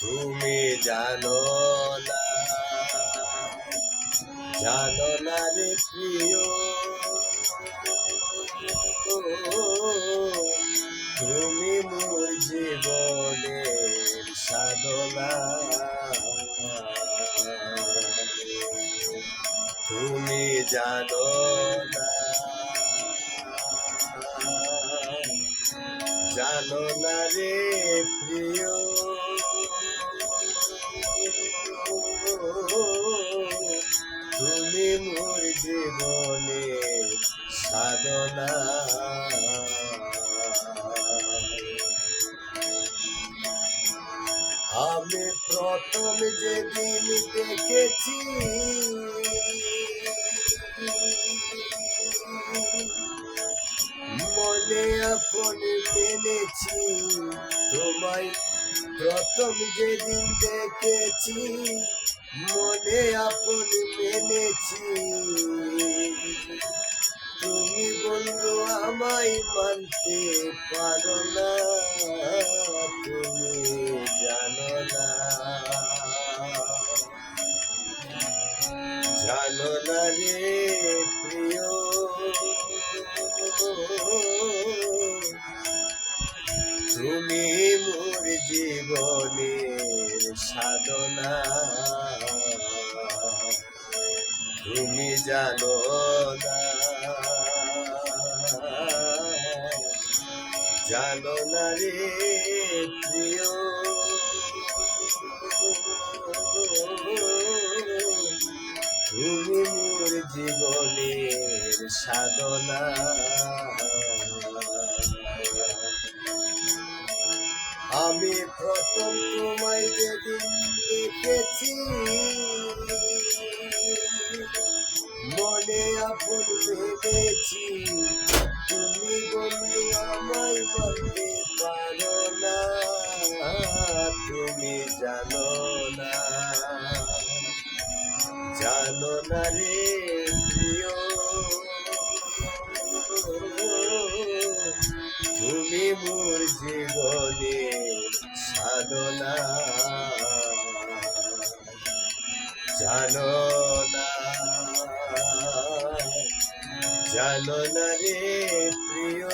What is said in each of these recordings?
তুমি জানো না। জানো না রে প্রিয়। তুমি মোর সাধনা। তুমি জানো না। জানো না রে প্রিয়। জীবনে সাধনা। আমি প্রথম যেদিন দেখেছি মনে আপন মেনেছি তোমায় প্রথম যেদিন দেখেছি। মনে আপন মেনেছি। তুমি বন্ধু আমায় মানতে পারো না, তুমি জানো না। জানো না রে প্রিয়। তুমি মোর জীবনের সাধনা। তুমি জানো না। জানো না রে তুমি মোর জীবনের সাধনা। আমি প্রথম তোমায় যেদিন দেখেছি। মনে আপন ভেবেছি, তুমি বন্ধু আমায় বলতে পারো না, তুমি জানো না। জানো না রে প্রিয়। তুমি মোর জীবনে সাধনা। জানো জানো না রে প্রিয়।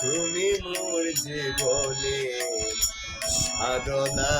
তুমি মোর জীবনে সাধনা।